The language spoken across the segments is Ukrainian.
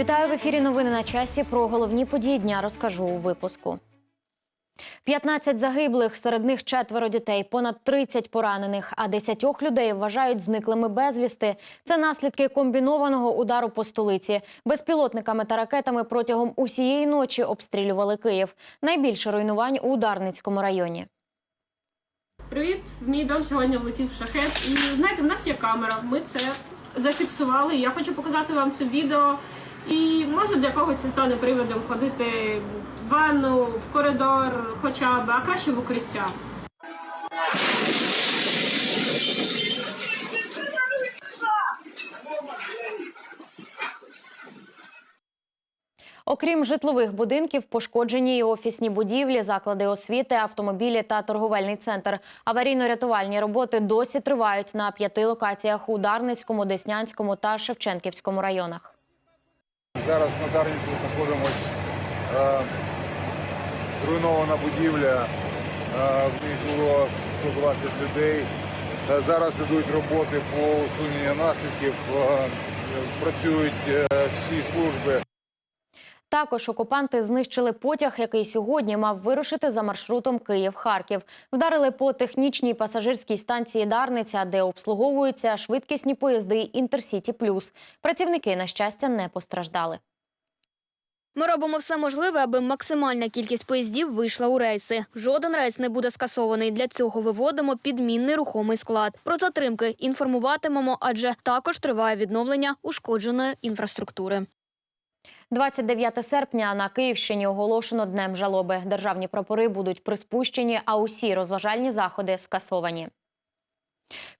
Вітаю в ефірі. Новини на часі. Про головні події дня розкажу у випуску. 15 загиблих, серед них четверо дітей, понад 30 поранених, а 10 людей вважають зниклими безвісти. Це наслідки комбінованого удару по столиці. Безпілотниками та ракетами протягом усієї ночі обстрілювали Київ. Найбільше руйнувань у Ударницькому районі. Привіт, в мій дом сьогодні влетів шахет. І знаєте, в нас є камера. Ми це зафіксували. Я хочу показати вам це відео. І може для когось це стане приводом ходити в ванну, в коридор, хоча б, а краще в укриття. Окрім житлових будинків, пошкоджені і офісні будівлі, заклади освіти, автомобілі та торговельний центр. Аварійно-рятувальні роботи досі тривають на п'яти локаціях у Дарницькому, Деснянському та Шевченківському районах. Зараз на Дарницю знаходимось. Е, зруйнована будівля, е, в ній жило 120 людей. Е, зараз ідуть роботи по усуненню наслідків, працюють всі служби. Також окупанти знищили потяг, який сьогодні мав вирушити за маршрутом Київ-Харків. Вдарили по технічній пасажирській станції Дарниця, де обслуговуються швидкісні поїзди Інтерсіті Плюс. Працівники, на щастя, не постраждали. Ми робимо все можливе, аби максимальна кількість поїздів вийшла у рейси. Жоден рейс не буде скасований. Для цього виводимо підмінний рухомий склад. Про затримки інформуватимемо, адже також триває відновлення ушкодженої інфраструктури. 29 серпня на Київщині оголошено днем жалоби. Державні прапори будуть приспущені, а усі розважальні заходи скасовані.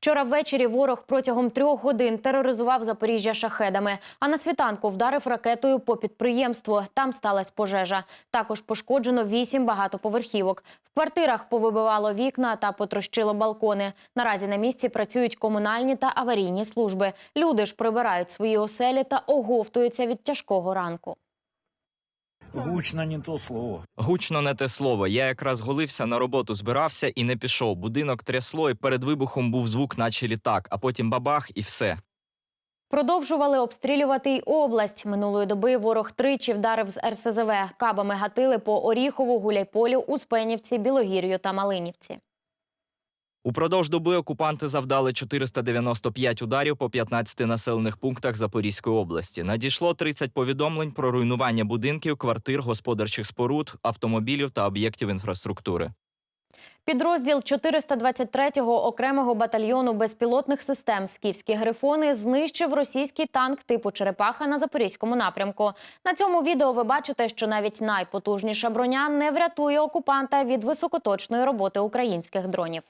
Вчора ввечері ворог протягом трьох годин тероризував Запоріжжя шахедами, а на світанку вдарив ракетою по підприємству. Там сталася пожежа. Також пошкоджено вісім багатоповерхівок. В квартирах повибивало вікна та потрощило балкони. Наразі на місці працюють комунальні та аварійні служби. Люди ж прибирають свої оселі та оговтуються від тяжкого ранку. Гучно не то слово. Гучно не те слово. Я якраз голився на роботу, збирався і не пішов. Будинок трясло, і перед вибухом був звук, наче літак, а потім бабах, і все. Продовжували обстрілювати й область. Минулої доби ворог тричі вдарив з РСЗВ. Кабами гатили по Оріхову, Гуляйполю, Успенівці, Білогір'ю та Малинівці. Упродовж доби окупанти завдали 495 ударів по 15 населених пунктах Запорізької області. Надійшло 30 повідомлень про руйнування будинків, квартир, господарчих споруд, автомобілів та об'єктів інфраструктури. Підрозділ 423-го окремого батальйону безпілотних систем «Скіфські грифони» знищив російський танк типу «Черепаха» на запорізькому напрямку. На цьому відео ви бачите, що навіть найпотужніша броня не врятує окупанта від високоточної роботи українських дронів.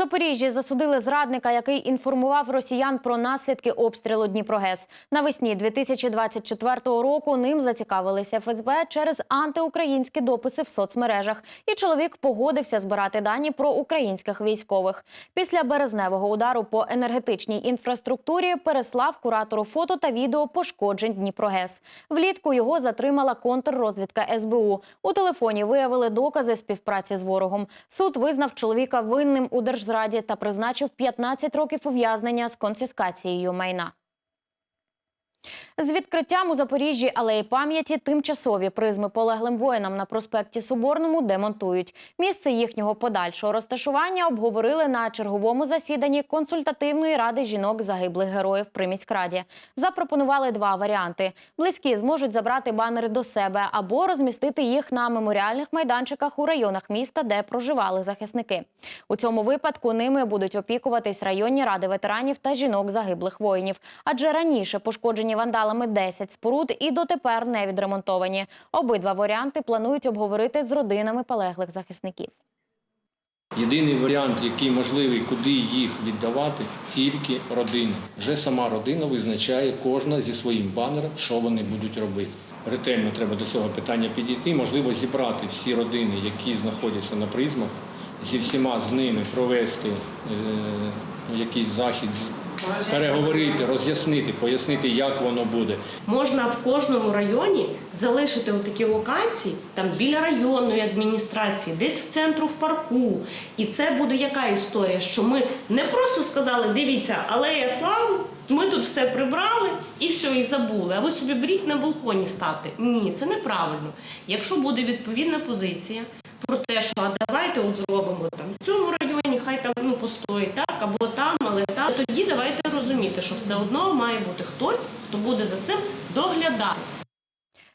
Запоріжжі засудили зрадника, який інформував росіян про наслідки обстрілу Дніпрогес. Навесні 2024 року ним зацікавилися ФСБ через антиукраїнські дописи в соцмережах. І чоловік погодився збирати дані про українських військових. Після березневого удару по енергетичній інфраструктурі переслав куратору фото та відео пошкоджень Дніпрогес. Влітку його затримала контррозвідка СБУ. У телефоні виявили докази співпраці з ворогом. Суд визнав чоловіка винним у держзраді та призначив 15 років ув'язнення з конфіскацією майна. З відкриттям у Запоріжжі алеї пам'яті тимчасові призми полеглим воїнам на проспекті Соборному демонтують. Місце їхнього подальшого розташування обговорили на черговому засіданні консультативної ради жінок загиблих героїв при міськраді. Запропонували два варіанти: близькі зможуть забрати банери до себе або розмістити їх на меморіальних майданчиках у районах міста, де проживали захисники. У цьому випадку ними будуть опікуватись районні ради ветеранів та жінок загиблих воїнів, адже раніше пошкоджені вандалами 10 споруд і дотепер не відремонтовані. Обидва варіанти планують обговорити з родинами полеглих захисників. Єдиний варіант, який можливий, куди їх віддавати, тільки родина. Вже сама родина визначає кожна зі своїм банером, що вони будуть робити. Ретельно треба до цього питання підійти. Можливо, зібрати всі родини, які знаходяться на призмах, зі всіма з ними провести е, якийсь захід переговорити, роз'яснити, пояснити, як воно буде. Можна в кожному районі залишити такі локації там біля районної адміністрації, десь в центру в парку. І це буде яка історія? Що ми не просто сказали, дивіться, алея слави, ми тут все прибрали і все, і забули. А ви собі беріть на балконі ставте. Ні, це неправильно. Якщо буде відповідна позиція. Про те, що а давайте от зробимо там в цьому районі, хай там ну постоїть так, або там, але. Тоді давайте розуміти, що все одно має бути хтось, хто буде за цим доглядати.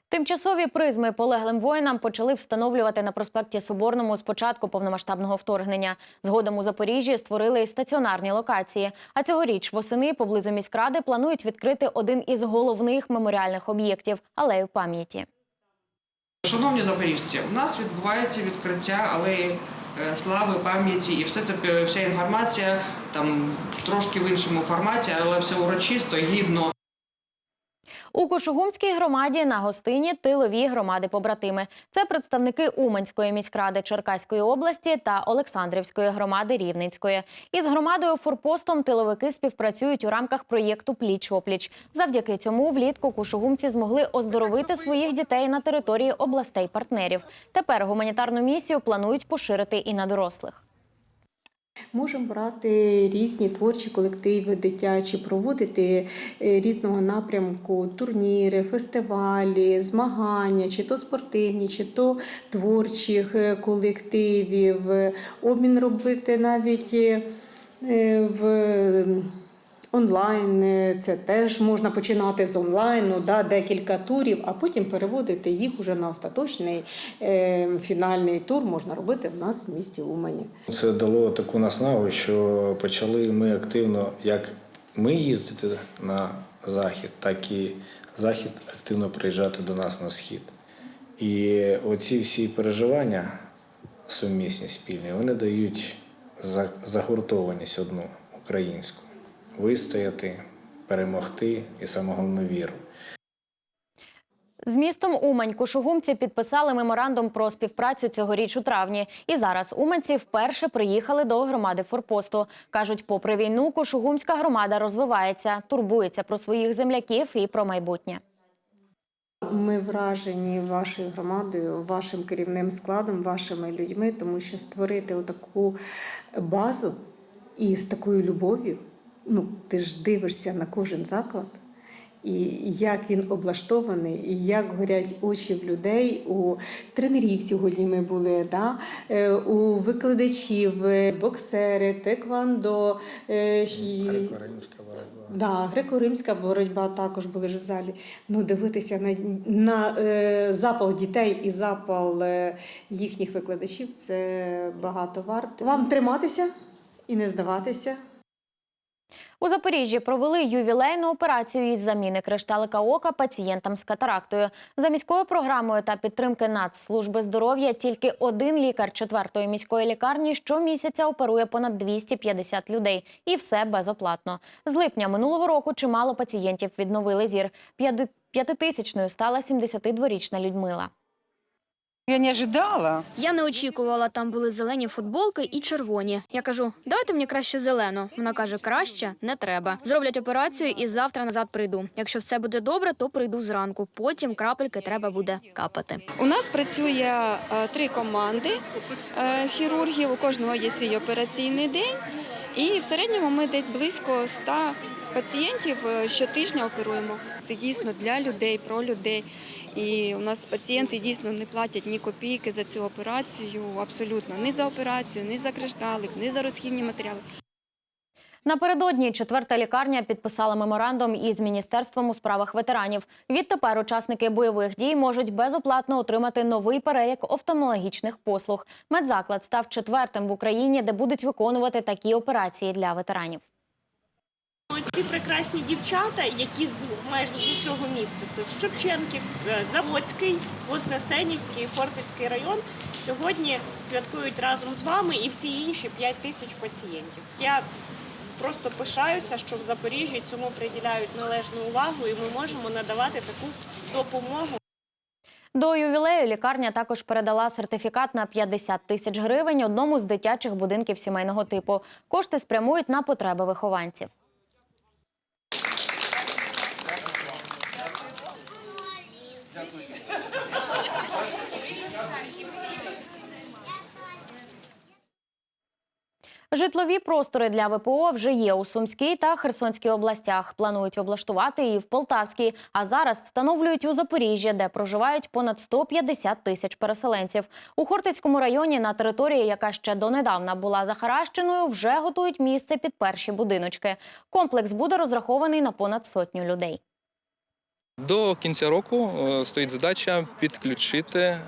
Тимчасові призми полеглим воїнам почали встановлювати на проспекті Соборному з початку повномасштабного вторгнення. Згодом у Запоріжжі створили і стаціонарні локації. А цьогоріч восени поблизу міськради планують відкрити один із головних меморіальних об'єктів алею пам'яті. Шановні запоріжці, у нас відбувається відкриття алеї слави, пам'яті, і все це е, вся інформація там трошки в іншому форматі, але все урочисто, гідно. У Кошугумській громаді на гостині тилові громади-побратими. Це представники Уманської міськради Черкаської області та Олександрівської громади Рівненської. Із громадою Форпостом тиловики співпрацюють у рамках проєкту Пліч-опліч. Завдяки цьому влітку кушугумці змогли оздоровити своїх дітей на території областей партнерів. Тепер гуманітарну місію планують поширити і на дорослих. Можемо брати різні творчі колективи дитячі, проводити е, різного напрямку. Турніри, фестивалі, змагання, чи то спортивні, чи то творчих е, колективів, обмін робити навіть е, в онлайн. е, Це теж можна починати з онлайну, да, декілька турів, а потім переводити їх уже на остаточний е, фінальний тур можна робити в нас в місті Умані. Це дало таку наснагу, що почали ми активно, як ми їздити на захід, так і захід активно приїжджати до нас на схід. І оці всі переживання сумісні спільні, вони дають загуртованість одну українську вистояти, перемогти і саме головне віру. З містом Умань кушугумці підписали меморандум про співпрацю цьогоріч у травні. І зараз уманці вперше приїхали до громади Форпосту. Кажуть, попри війну, кушугумська громада розвивається, турбується про своїх земляків і про майбутнє. Ми вражені вашою громадою, вашим керівним складом, вашими людьми, тому що створити таку базу і з такою любов'ю, ну ти ж дивишся на кожен заклад. І як він облаштований, і як горять очі в людей, у тренерів сьогодні ми були, да? е, у викладачів, е, боксери, теквандо, е, Греко-римська боротьба. Да, греко-римська боротьба також були ж в залі. Ну, дивитися на, на е, запал дітей і запал е, їхніх викладачів це багато варто. Вам триматися і не здаватися. У Запоріжжі провели ювілейну операцію із заміни кришталика ока пацієнтам з катарактою. За міською програмою та підтримки Нацслужби здоров'я тільки один лікар четвертої міської лікарні щомісяця оперує понад 250 людей. І все безоплатно. З липня минулого року чимало пацієнтів відновили зір. П'яти- П'ятитисячною стала 72-річна Людмила. Я не ожидала. Я не очікувала, там були зелені футболки і червоні. Я кажу, давайте мені краще зелену. Вона каже, краще не треба. Зроблять операцію і завтра назад прийду. Якщо все буде добре, то прийду зранку. Потім крапельки треба буде капати. У нас працює е, три команди е, хірургів. У кожного є свій операційний день. І в середньому ми десь близько 100 пацієнтів е, щотижня оперуємо. Це дійсно для людей, про людей. І у нас пацієнти дійсно не платять ні копійки за цю операцію, абсолютно ні за операцію, ні за кришталик, ні за розхідні матеріали. Напередодні четверта лікарня підписала меморандум із міністерством у справах ветеранів. Відтепер учасники бойових дій можуть безоплатно отримати новий перелік офтальмологічних послуг. Медзаклад став четвертим в Україні, де будуть виконувати такі операції для ветеранів. Ці прекрасні дівчата, які з майже з усього міста, з Шевченків, е, Заводський, Вознесенівський, Фортицький район, сьогодні святкують разом з вами і всі інші 5 тисяч пацієнтів. Я просто пишаюся, що в Запоріжжі цьому приділяють належну увагу, і ми можемо надавати таку допомогу. До ювілею лікарня також передала сертифікат на 50 тисяч гривень одному з дитячих будинків сімейного типу. Кошти спрямують на потреби вихованців. Житлові простори для ВПО вже є у Сумській та Херсонській областях. Планують облаштувати і в Полтавській. А зараз встановлюють у Запоріжжі, де проживають понад 150 тисяч переселенців. У Хортицькому районі на території, яка ще донедавна була захаращеною, вже готують місце під перші будиночки. Комплекс буде розрахований на понад сотню людей. До кінця року е, стоїть задача підключити е,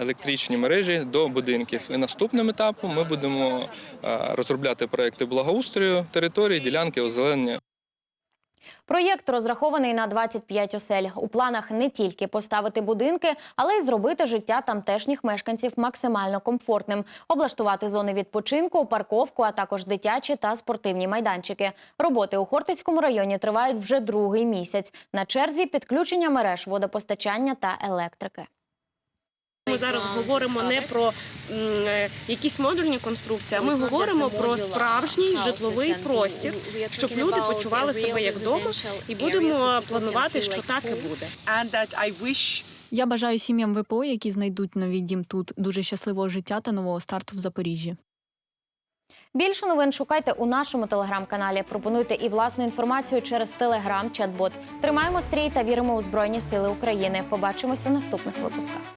електричні мережі до будинків. І наступним етапом ми будемо е, розробляти проекти благоустрою території, ділянки озеленення. Проєкт розрахований на 25 осель. У планах не тільки поставити будинки, але й зробити життя тамтешніх мешканців максимально комфортним, облаштувати зони відпочинку, парковку, а також дитячі та спортивні майданчики. Роботи у Хортицькому районі тривають вже другий місяць. На черзі підключення мереж водопостачання та електрики. Ми зараз говоримо не про е, якісь модульні конструкції, а ми говоримо про справжній житловий простір, щоб люди почували себе як вдома, і будемо планувати, що так і буде. Я бажаю сім'ям ВПО, які знайдуть новий дім тут, дуже щасливого життя та нового старту в Запоріжжі. Більше новин шукайте у нашому телеграм-каналі. Пропонуйте і власну інформацію через телеграм-чат-бот. Тримаємо стрій та віримо у Збройні Сили України. Побачимося в наступних випусках.